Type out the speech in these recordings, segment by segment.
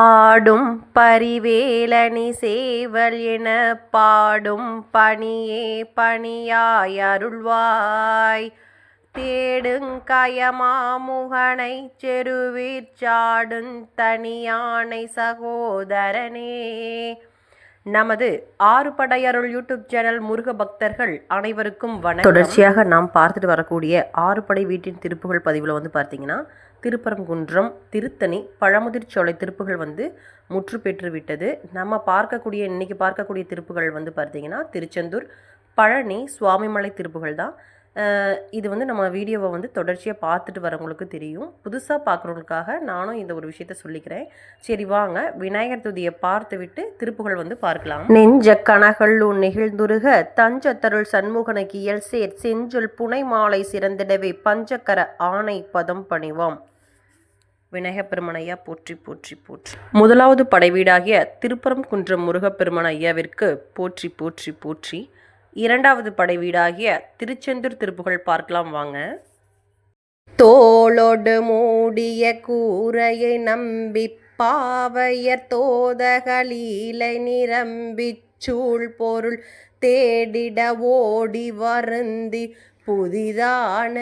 ஆடும் பரிவேலணி சேவல் என பாடும் பணியே பணியாய் அருள்வாய். தேடுங் கயமாமுகனைச் செருவிற் சாடுந் தனியானை சகோதரனே. நமது ஆறுபடையருள் யூடியூப் சேனல் முருக பக்தர்கள் அனைவருக்கும் வணக்கம். தொடர்ச்சியாக நாம் பார்த்துட்டு வரக்கூடிய ஆறுபடை வீட்டின் திருப்புகள் பதிவில் வந்து பார்த்தீங்கன்னா திருப்பரங்குன்றம் திருத்தணி பழமுதிர்ச்சோலை திருப்புகள் வந்து முற்று பெற்று விட்டது. நம்ம பார்க்கக்கூடிய இன்றைக்கி பார்க்கக்கூடிய திருப்புகள் வந்து பார்த்தீங்கன்னா திருச்செந்தூர் பழனி சுவாமிமலை திருப்புகள் தான். இது வந்து நம்ம வீடியோவை வந்து தொடர்ச்சியாக பார்த்துட்டு வரவங்களுக்கு தெரியும். புதுசாக பார்க்குறவங்களுக்காக நானும் இந்த ஒரு விஷயத்த சொல்லிக்கிறேன். சரி வாங்க. விநாயகர் துதியை பார்த்து விட்டு திருப்புகள் வந்து பார்க்கலாம். நெஞ்ச கனகள் உன் நெகிழ்ந்துருக தஞ்சத்தருள் சண்முகன கியல் சேர் செஞ்சொல் புனை மாலை சிறந்திடவே பஞ்சக்கர ஆணை பதம் பணிவோம். விநாயகப் பெருமனையா போற்றி போற்றி போற்றி. முதலாவது படைவீடாகிய திருப்பரம் குன்றம் முருகப்பெருமன் ஐயாவிற்கு போற்றி போற்றி போற்றி. இரண்டாவது படைவீடாகிய திருச்செந்தூர் திருப்புகள் பார்க்கலாம் வாங்க. தோளோடு மூடிய கூரையை நம்பி பாவையர் தோதகலீலை நிரம்பி சூழ் பொருள் தேடிட ஓடி வருந்தி புதிதான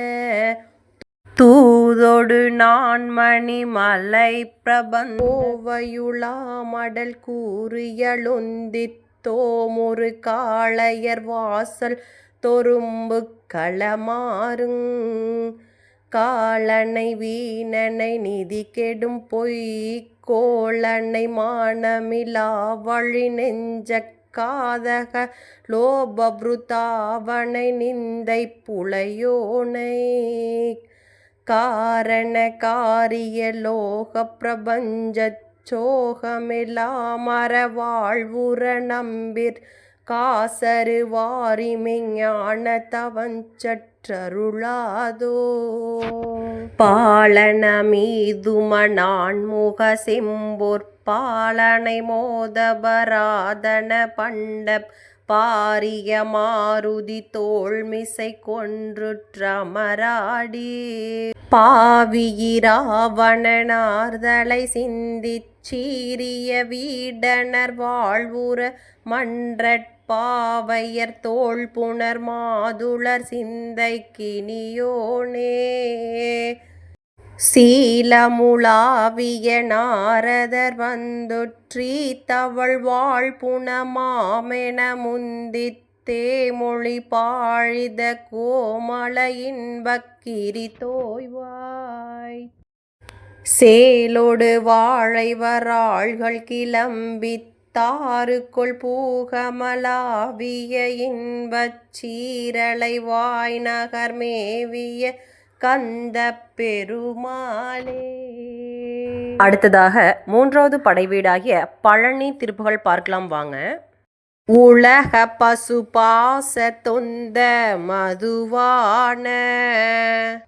தூதொடு நான் மணிமலை பிரபந்தோவையுளாமடல் கூறியழுந்தித் தோமுறு காளையர் வாசல் தொரும்பு களமாறுங். காலனை வீணனை நிதி கெடும் பொய் கோளனை மானமிலா வழி நெஞ்ச காதக லோபபுருதாவனை நிந்தை புலையோனை காரண காரிய லோக பிரபஞ்ச சோகமெல்லாம் வாழ்வுற நம்பிர் காசரு வாரிமெஞான தவஞ்சற்றருளாதோ பாலனமீதுமனான் முக செம்போர் பாலனை மோதபராதன பண்டப் பாரிய மாருதி தோல்மிசை கொன்றுற்றமராடி பாவியிராவணனார்தலை சிந்திச்சீரிய வீடனர் வாழ்வுற மன்றற்பாவையர் தோல் புனர் மாதுளர் சிந்தை கினியோனே சீலமுலாவிய நாரதர் வந்துற்றி தவள் வாழ் புனமாமென முந்தித் தேமொழி பாழித கோமள இன்பக்கிரி தோய்வாய். சேலோடு வாழை வராள்கள் தாருக்குள் பூகமலாவிய இன்பச் சீரலை வாய் நகர் மேவிய கந்த பெருமாளே. அடுத்ததாக மூன்றாவது படைவீடாகிய பழனி திருப்புகள் பார்க்கலாம் வாங்க. உலக பசுபாச தொந்த மதுவான.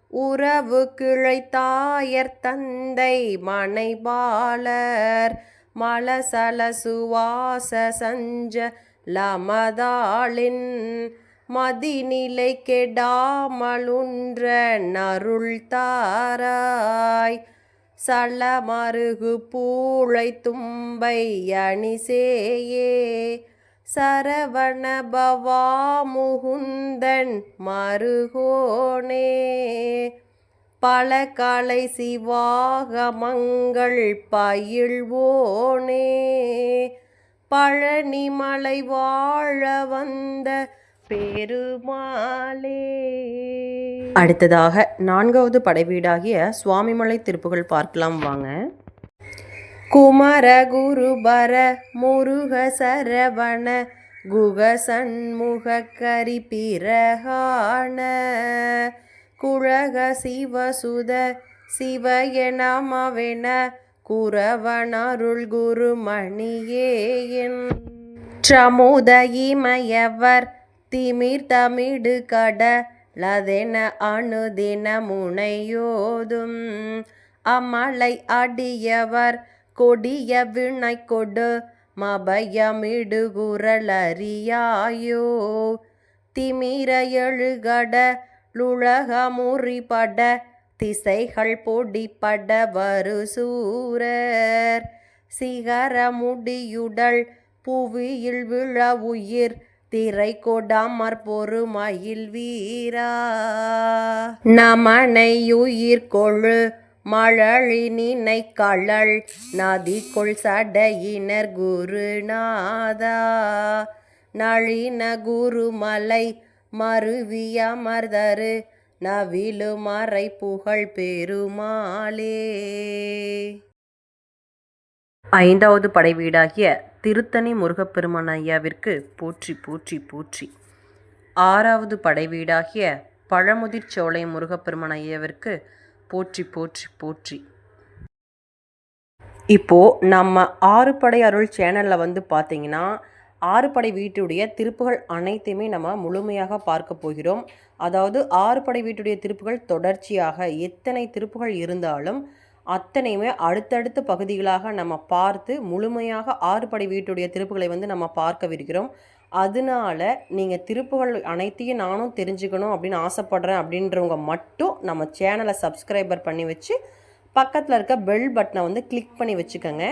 உறவு கிழைத்தாயர் தந்தை மனைவாளர் மலசல சுவாச சஞ்ச லமதாளின். மதிநிலை கெடாமலுன்ற நருள் தாராய். சலமருகு பூளை தும்பை அணிசேயே. சரவணபவா முகுந்தன் மருகோனே. பல கலை சிவாகமங்கள் பயில்வோனே. பழனிமலை வாழ வந்த பெருமாளே. அடுத்ததாக நான்காவது படைவீடாகிய சுவாமிமலை திருப்புகள் பார்க்கலாம் வாங்க. குமர குருபர முருக சரவண குக சண்முக கரி பிரகாண. குழக சிவசுத சிவயனமவென குரவணருள் குரவனருள் குருமணியேயன் ற்றமுத திமிர் தமிடு கடலதென அணுதின முனையோதும் அமலை அடியவர் கொடிய வினை கொடு மபயமிடுகுரலறியாயோ திமிர எழுகட லுழகமுறிபட திசைகள் பொடிப்பட வரு சூரர் சிகர முடியுடல் புவியில் விழ உயிர் திரை கொடாமற் பொறுமயில் வீரா. நமனை உயிர் கொழு மழலி நினை கழல் நதிக்குள் சடையினர் குருநாதா. நளின குருமலை மருவிய மர்தரு நவிலு மறை புகழ் பெருமாளே. ஐந்தாவது படை வீடாகிய திருத்தணி முருகப்பெருமான் ஐயாவிற்கு போற்றி போற்றி போற்றி. ஆறாவது படை வீடாகிய பழமுதிர்ச்சோலை முருகப்பெருமான் ஐயாவிற்கு போற்றி போற்றி போற்றி. இப்போது நம்ம ஆறுபடை அருள் சேனலில் வந்து பார்த்தீங்கன்னா ஆறுபடை வீட்டுடைய திருப்புகள் அனைத்தையுமே நம்ம முழுமையாக பார்க்க போகிறோம். அதாவது ஆறுபடை வீட்டுடைய திருப்புகள் தொடர்ச்சியாக எத்தனை திருப்புகள் இருந்தாலும் அத்தனையுமே அடுத்தடுத்த பகுதிகளாக நம்ம பார்த்து முழுமையாக ஆறுபடை வீட்டுடைய திருப்புகளை வந்து நம்ம பார்க்கவிருக்கிறோம் அதனால நீங்கள் திருப்புகள் அனைத்தையும் நானும் தெரிஞ்சுக்கணும் அப்படின்னு ஆசைப்பட்றேன் அப்படின்றவங்க மட்டும் நம்ம சேனலை சப்ஸ்கிரைபர் பண்ணி வச்சு பக்கத்தில் இருக்க பெல் பட்டனை வந்து கிளிக் பண்ணி வச்சுக்கோங்க.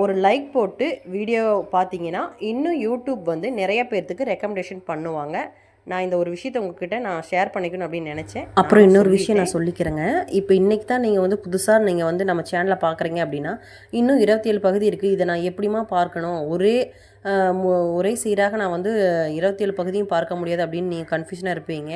ஒரு லைக் போட்டு வீடியோ பார்த்தீங்கன்னா இன்னும் யூடியூப் வந்து நிறைய பேர்த்துக்கு ரெக்கமெண்டேஷன் பண்ணுவாங்க. நான் இந்த ஒரு விஷயத்தை உங்ககிட்ட நான் ஷேர் பண்ணிக்கணும் அப்படின்னு நினச்சேன். அப்புறம் இன்னொரு விஷயம் நான் சொல்லிக்கிறேங்க. இப்போ இன்றைக்கி தான் நீங்கள் வந்து புதுசாக நீங்கள் வந்து நம்ம சேனலை பார்க்குறீங்க அப்படின்னா இன்னும் இருபத்தி ஏழு பகுதி இருக்குது இதை நான் எப்படிமா பார்க்கணும்? ஒரே ஒரே சீராக நான் வந்து இருபத்தி ஏழு பகுதியும் பார்க்க முடியாது அப்படின்னு நீங்கள் கன்ஃபியூஷனாக இருப்பீங்க.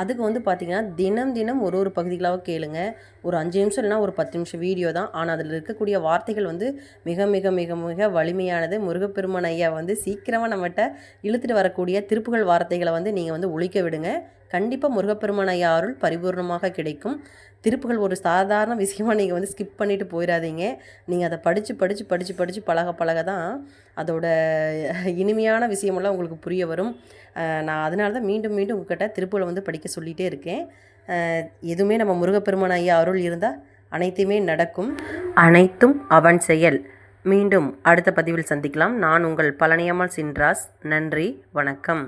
அதுக்கு வந்து பார்த்திங்கன்னா தினம் தினம் ஒரு ஒரு பகுதிகளாக கேளுங்க. ஒரு அஞ்சு நிமிஷம் இல்லைனா ஒரு பத்து நிமிஷம் வீடியோ தான். ஆனால் அதில் இருக்கக்கூடிய வார்த்தைகள் வந்து மிக மிக மிக மிக வலிமையானது. முருகப்பெருமன் ஐயா வந்து சீக்கிரமாக நம்மகிட்ட இழுத்துட்டு வரக்கூடிய திருப்புகள் வார்த்தைகளை வந்து நீங்கள் வந்து ஒழிக்க விடுங்க. கண்டிப்பாக முருகப்பெருமான் ஐயா அருள் பரிபூர்ணமாக கிடைக்கும். திருப்புகள் ஒரு சாதாரண விஷயமாக நீங்கள் வந்து ஸ்கிப் பண்ணிவிட்டு போயிடாதீங்க நீங்கள் அதை படித்து படித்து படித்து படித்து பழக பழக தான் அதோட இனிமையான விஷயமெல்லாம் உங்களுக்கு புரிய வரும். நான் அதனால தான் மீண்டும் மீண்டும் உங்ககிட்ட திருப்புகளை வந்து படிக்க சொல்லிகிட்டே இருக்கேன். எதுவுமே நம்ம முருகப்பெருமான் ஐயா அருள் இருந்தால் அனைத்துமே நடக்கும். அனைத்தும் அவன் செயல். மீண்டும் அடுத்த பதிவில் சந்திக்கலாம். நான் உங்கள் பழனியம்மாள் சின்ராஸ். நன்றி வணக்கம்.